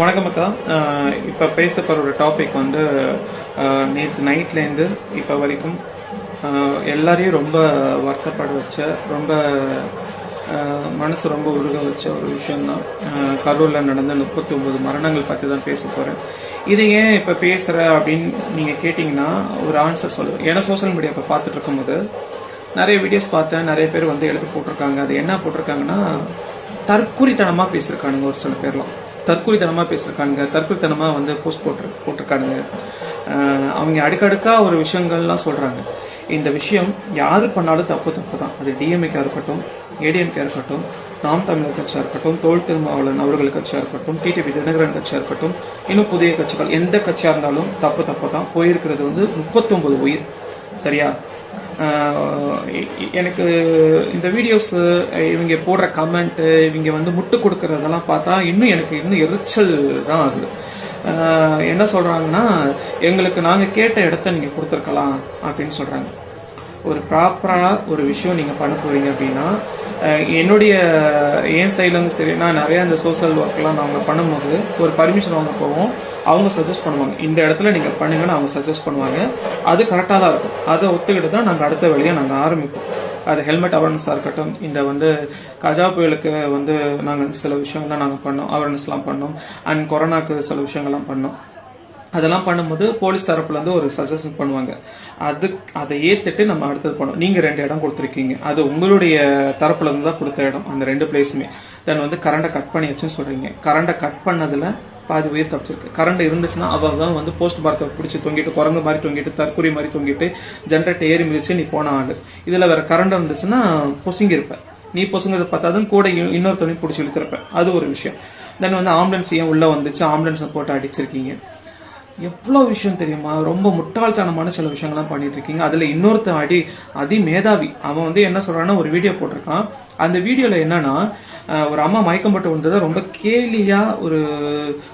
வணக்கம் அக்கா. இப்போ இப்ப பேச ஒரு டாபிக் வந்து நேற்று நைட்லேருந்து இப்போ வரைக்கும் எல்லாரையும் ரொம்ப வருத்தப்பட வச்ச ரொம்ப மனசு ரொம்ப உருக வச்ச ஒரு விஷயந்தான் கரூரில் நடந்த முப்பத்தி ஒம்பது மரணங்கள் பற்றி தான் பேச போகிறேன் இது ஏன் இப்போ பேசுகிற அப்படின்னு நீங்கள் கேட்டிங்கன்னா ஒரு ஆன்சர் சொல்லுவேன் ஏன்னா சோஷியல் மீடியா இப்போ பார்த்துட்டு இருக்கும்போது நிறைய வீடியோஸ் பார்த்தேன். நிறைய பேர் வந்து எழுதி போட்டிருக்காங்க. அது என்ன போட்டிருக்காங்கன்னா தற்கூறித்தனமாக பேசியிருக்கானுங்க ஒரு சில பேர்லாம். தற்கொலைத்தனமாக பேசியிருக்கானுங்க தற்கொலைத்தனமாக வந்து போஸ்ட் போட்டு போட்டிருக்கானுங்க. அவங்க அடுக்கடுக்காக ஒரு விஷயங்கள்லாம் சொல்கிறாங்க இந்த விஷயம் யார் பண்ணாலும் தப்பு தப்பு தான். அது டிஎம்ஏக்காக இருக்கட்டும் ஏடிஎம்கே இருக்கட்டும் நாம் தமிழர் கட்சியாக இருக்கட்டும் தோல் திருமாவளவன் அவர்கள் கட்சியாக இருக்கட்டும் டிடிபி தினகரன் கட்சியாக இருக்கட்டும் இன்னும் புதிய கட்சிகள் எந்த கட்சியாக இருந்தாலும் தப்பு தப்பு தான். போயிருக்கிறது வந்து முப்பத்தொம்பது உயிர். சரியா? எனக்கு இந்த வீடியோஸ் இவங்க போடுற கமெண்ட்டு இவங்க வந்து முட்டு கொடுக்கறதெல்லாம் பார்த்தா இன்னும் எனக்கு இன்னும் எரிச்சல் தான் ஆகுது என்ன சொல்கிறாங்கன்னா எங்களுக்கு நாங்கள் கேட்ட இடத்த நீங்கள் கொடுத்துருக்கலாம் அப்படின்னு சொல்கிறாங்க ஒரு ப்ராப்பராக ஒரு விஷயம் நீங்கள் பண்ண போறீங்க அப்படின்னா என்னுடைய என் சைட்லேருந்து சரி நான் நிறைய அந்த சோஷியல் ஒர்க்லாம் நாங்கள் பண்ணும்போது ஒரு பர்மிஷன் வாங்க போவோம். அவங்க சஜஸ்ட் பண்ணுவாங்க. இந்த இடத்துல நீங்கள் பண்ணுங்கன்னு அவங்க சஜஸ்ட் பண்ணுவாங்க. அது கரெக்டாக தான் இருக்கும். அதை ஒத்துக்கிட்டு தான் நாங்கள் அடுத்த வேலையை நாங்கள் ஆரம்பிப்போம். அது ஹெல்மெட் அவேர்னஸாக இருக்கட்டும் இந்த வந்து கஜா புயலுக்கு வந்து நாங்கள் சில விஷயங்கள்லாம் நாங்கள் பண்ணோம். அவேர்னஸ்லாம் பண்ணோம். அண்ட் கொரோனாக்கு சில விஷயங்கள்லாம் பண்ணோம். அதெல்லாம் பண்ணும்போது போலீஸ் தரப்புலருந்து ஒரு சஜஷன் பண்ணுவாங்க. அது அதை ஏத்துட்டு நம்ம அடுத்தது பண்ணோம் நீங்க ரெண்டு இடம் கொடுத்துருக்கீங்க. அது உங்களுடைய தரப்புல இருந்து தான் கொடுத்த இடம். அந்த ரெண்டு பிளேஸுமே தென் வந்து கரண்டை கட் பண்ணியாச்சுன்னு சொல்றீங்க. கரண்டை கட் பண்ணதுல பாதி உயிர் தப்பிச்சிருக்கு. கரண்ட் இருந்துச்சுன்னா அவள் தான் வந்து போஸ்ட் பாரத்தை பிடிச்சி தொங்கிட்டு குரங்கு மாதிரி தொங்கிட்டு தற்கொலை மாதிரி தொங்கிட்டு ஜென்ரேட்டர் ஏறி மிதிச்சு நீ போன ஆண்டு இதில் வேற கரண்ட் இருந்துச்சுன்னா பொசுங்கி நீ பொசுங்கிறத பார்த்தாதான் கூட இ- பிடிச்சி இழுத்திருப்ப. அது ஒரு விஷயம். தென் வந்து ஆம்புலன்ஸ் ஏன் உள்ளே வந்துச்சு? ஆம்புலன்ஸை போட்டு அடிச்சிருக்கீங்க. எவ்வளோ விஷயம் தெரியுமா? ரொம்ப முட்டாள்தனமான சில விஷயங்கள்லாம் பண்ணிட்டு இருக்கீங்க அதில் இன்னொருத்தன் அடி அதி மேதாவி அவன் வந்து என்ன சொல்றான்னா ஒரு வீடியோ போட்டிருக்கான். அந்த வீடியோவில் என்னன்னா ஒரு அம்மா மயக்கம் போட்டு வந்ததை ரொம்ப கேலியா ஒரு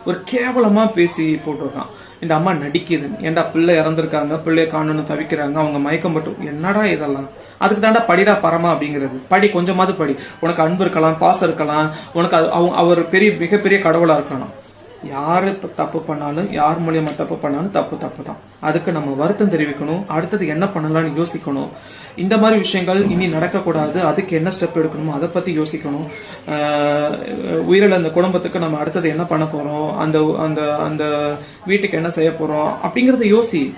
ஒரு கேவலமா பேசி போட்டிருக்கான். இந்த அம்மா நடிக்குதுன்னு ஏன்டா பிள்ளை இறந்துருக்காங்க பிள்ளைய காணணும்னு தவிக்கிறாங்க அவங்க மயக்கம் போட்டு என்னடா இதெல்லாம்? அதுக்கு தாண்டா படிடா பரமா அப்படிங்கிறது. படி கொஞ்சமாவது படி. உனக்கு அன்பு இருக்கலாம் பாசம் இருக்கலாம். உனக்கு அது- அவங்க அவர் பெரிய மிகப்பெரிய கடவுளா இருக்கலாம் யார் இப்போ தப்பு பண்ணாலும் யார் மூலியமாக தப்பு பண்ணாலும் தப்பு தப்பு தான். அதுக்கு நம்ம வருத்தம் தெரிவிக்கணும். அடுத்தது என்ன பண்ணலாம்னு யோசிக்கணும். இந்த மாதிரி விஷயங்கள் இனி நடக்கக்கூடாது. அதுக்கு என்ன ஸ்டெப் எடுக்கணுமோ அதை பற்றி யோசிக்கணும். உயிரில் உயிரிழந்த அந்த குடும்பத்துக்கு நம்ம அடுத்தது என்ன பண்ண போகிறோம் அந்த அந்த அந்த வீட்டுக்கு என்ன செய்ய போகிறோம் அப்படிங்கிறத யோசி.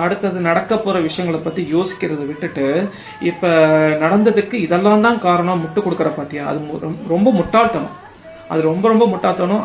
அடுத்தது நடக்க போற விஷயங்களை பத்தி யோசிக்கிறத விட்டுட்டு இப்ப நடந்ததுக்கு இதெல்லாம் தான் காரணம் முட்டு கொடுக்குற பாத்தியா? அது மு- ரொம்ப முட்டாள்தனம். அது ரொம்ப ரொம்ப முட்டாள்தனம்.